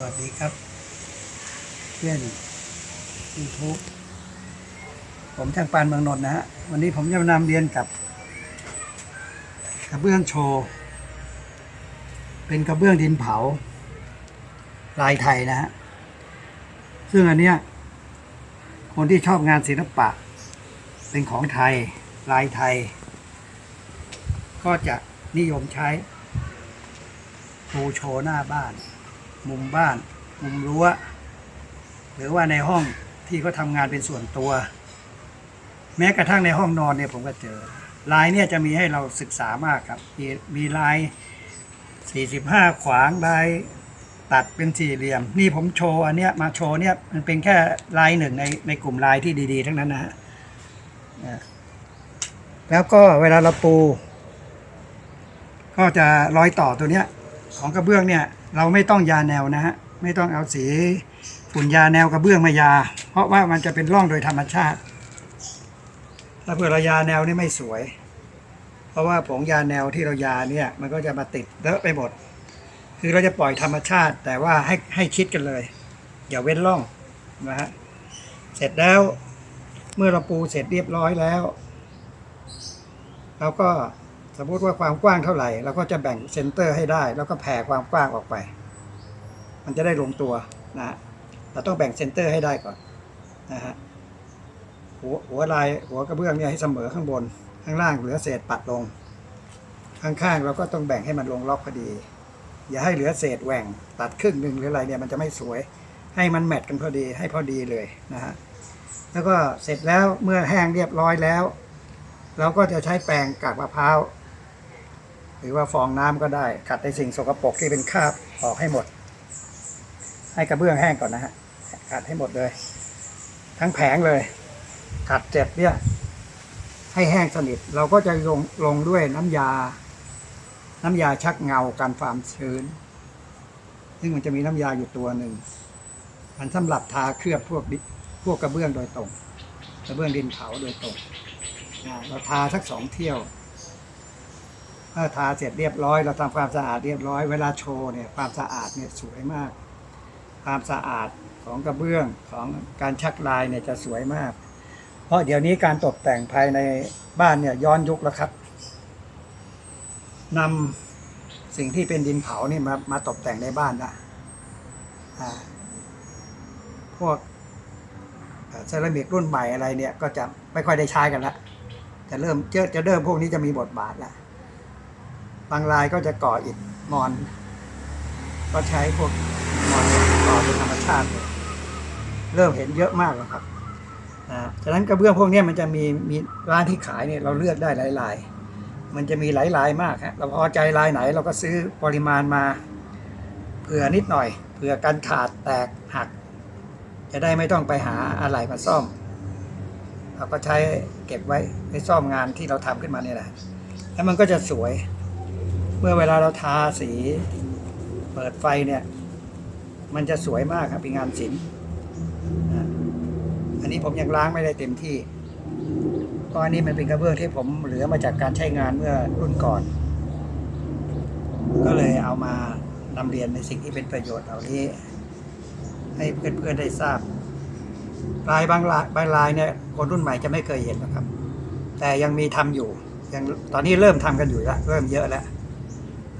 สวัสดีครับ เพื่อนยูทูบผมช่างปานเมืองนนท์นะฮะ วันนี้ผมจะมานำเรียนกับกระเบื้องโชว์ เป็นกระเบื้องดินเผา ลายไทยนะฮะ ซึ่งอันเนี้ยคนที่ชอบงานศิลปะ เป็นของไทย ลายไทย ก็จะนิยมใช้ปูโชว์หน้าบ้าน มุมบ้าน มุมรั้ว หรือว่าในห้องที่เขาทำงานเป็นส่วนตัว แม้กระทั่งในห้องนอนเนี่ยผมก็เจอลายเนี่ยจะมีให้เราศึกษามากครับ มีมีลาย 45 ขวางลายตัดเป็นสี่เหลี่ยม นี่ผมโชว์อันเนี้ยมาโชว์เนี่ยมันเป็นแค่ลายหนึ่งในในกลุ่มลายที่ดีๆ ทั้งนั้นนะฮะแล้วก็เวลาเราปู ก็จะรอยต่อตัวเนี้ย ของกระเบื้องเนี่ย เราไม่ต้องยาแนวนะฮะไม่ต้องเอาสีฝุ่นยาแนวกระเบื้องมายา เพราะว่ามันจะเป็นร่องโดยธรรมชาติถ้าเผื่อเรายาแนวนี่ไม่สวย เพราะว่าผงยาแนวที่เรายาเนี่ยมันก็จะมาติดเลอะไปหมด คือเราจะปล่อยธรรมชาติ แต่ว่าให้ให้ชิดกันเลย อย่าเว้นร่องนะฮะเสร็จแล้วเมื่อเราปูเสร็จเรียบร้อยแล้วเราก็ สมมติว่าความกว้างเท่าไหร่เราก็จะแบ่งเซนเตอร์ให้ได้ แล้วก็แผ่ความกว้างออกไป มันจะได้ลงตัวนะฮะเราต้องแบ่งเซนเตอร์ให้ได้ก่อนนะฮะหัวหัวลายหัวกระเบื้องเนี่ยให้เสมอข้างบน ข้างล่างเหลือเศษปัดลง ข้างๆเราก็ต้องแบ่งให้มันลงล็อกพอดี อย่าให้เหลือเศษแหว่งตัดครึ่งหนึ่งหรืออะไรเนี่ยมันจะไม่สวย ให้มันแมทกันพอดีให้พอดีเลยนะฮะแล้วก็เสร็จแล้วเมื่อแห้งเรียบร้อยแล้ว เราก็จะใช้แปรงกากมะพร้าว หรือว่าฟองน้ำก็ได้ขัดในสิ่งสกปรกที่เป็นคราบออกให้หมด ให้กระเบื้องแห้งก่อนนะฮะขัดให้หมดเลย ทั้งแผงเลยขัดเสร็จเนี่ยให้แห้งสนิท เราก็จะลงลงด้วยน้ำยา น้ำยาชักเงากันความชื้น ซึ่งมันจะมีน้ำยาอยู่ตัวหนึ่งมันสำหรับทาเคลือบพวกดิพวกกระเบื้องโดยตรง กระเบื้องดินเผาโดยตรงเราทาสักสองเที่ยว ถ้าทาเสร็จเรียบร้อย เราทำความสะอาดเรียบร้อยเวลาโชว์เนี่ยความสะอาดเนี่ยสวยมาก ความสะอาดของกระเบื้องของการชักลายเนี่ยจะสวยมาก เพราะเดี๋ยวนี้การตกแต่งภายในบ้านเนี่ยย้อนยุคแล้วครับนำสิ่งที่เป็นดินเผานี่มามาตกแต่งในบ้านนะพวกเซรามิกรุ่นใหม่อะไรเนี่ยก็จะไม่ค่อยได้ใช้กันละจะเริ่มจอจะเริ่มพวกนี้จะมีบทบาทแล้ว บางรายก็จะก่ออิฐมอน ก็ใช้พวกมอนก่อเป็นธรรมชาติเลยเริ่มเห็นเยอะมากแล้วครับนะฉะนั้นกระเบื้องพวกนี้มันจะมีมีร้านที่ขายเนี่ยเราเลือกได้หลายลาย มันจะมีหลายลายมากฮะเราพอใจลายไหนเราก็ซื้อปริมาณมาเผื่อนิดหน่อยเผื่อกันขาดแตกหัก จะได้ไม่ต้องไปหาอะไรมาซ่อม เราก็ใช้เก็บไว้ในซ่อมงานที่เราทำขึ้นมาเนี่ยแหละแล้วมันก็จะสวย เมื่อเวลาเราทาสีเปิดไฟเนี่ย มันจะสวยมากครับเป็นงานศิลป์อันนี้ผมยังล้างไม่ได้เต็มที่เพราะอันนี้มันเป็นกระเบื้องที่ผมเหลือมาจากการใช้งานเมื่อรุ่นก่อน ก็เลยเอามานำเรียนในสิ่งที่เป็นประโยชน์เหล่านี้ ให้เพื่อนๆได้ทราบลายบางลายบางลายเนี่ยคนรุ่นใหม่จะไม่เคยเห็นนะครับ แต่ยังมีทำอยู่ยังตอนนี้เริ่มทำกันอยู่แล้วเริ่มเยอะแล้ว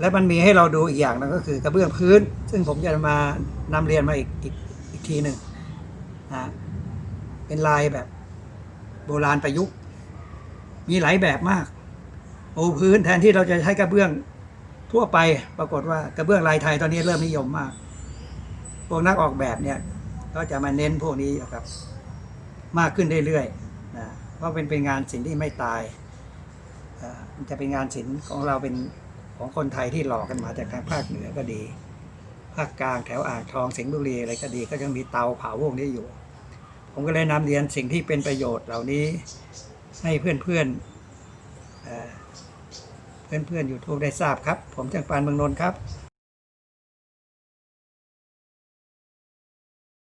และมันมีให้เราดูอีกอย่างหนึงก็คือกระเบื้องพื้น ซึ่งผมจะมานำเรียนมาอีกอีกอีกทีหนึ่งนะเป็นลายแบบโบราณประยุกต์ มีหลายแบบมากปูพื้นแทนที่เราจะใช้กระเบื้องทั่วไปปรากฏว่ากระเบื้องลายไทยตอนนี้เริ่มนิยมมากพวกนักออกแบบเนี่ยก็จะมาเน้นพวกนี้ครับ มากขึ้นเรื่อยๆนะเพราะเป็นเป็นงานศิลป์ที่ไม่ตายอ่อมันจะเป็นงานศิลป์ของเราเป็น ของคนไทยที่หล่อกันมาจากทางภาคเหนือก็ดี ภาคกลางแถวอ่างทองสิงห์บุรีอะไรก็ดี ก็ยังมีเตาเผาพวกนี้อยู่ ผมก็เลยนำเรียนสิ่งที่เป็นประโยชน์เหล่านี้ให้เพื่อนเพื่อนเพื่อนเพื่อนอยูทูบได้ทราบครับ ผมจังปานเมืองนนท์ครับ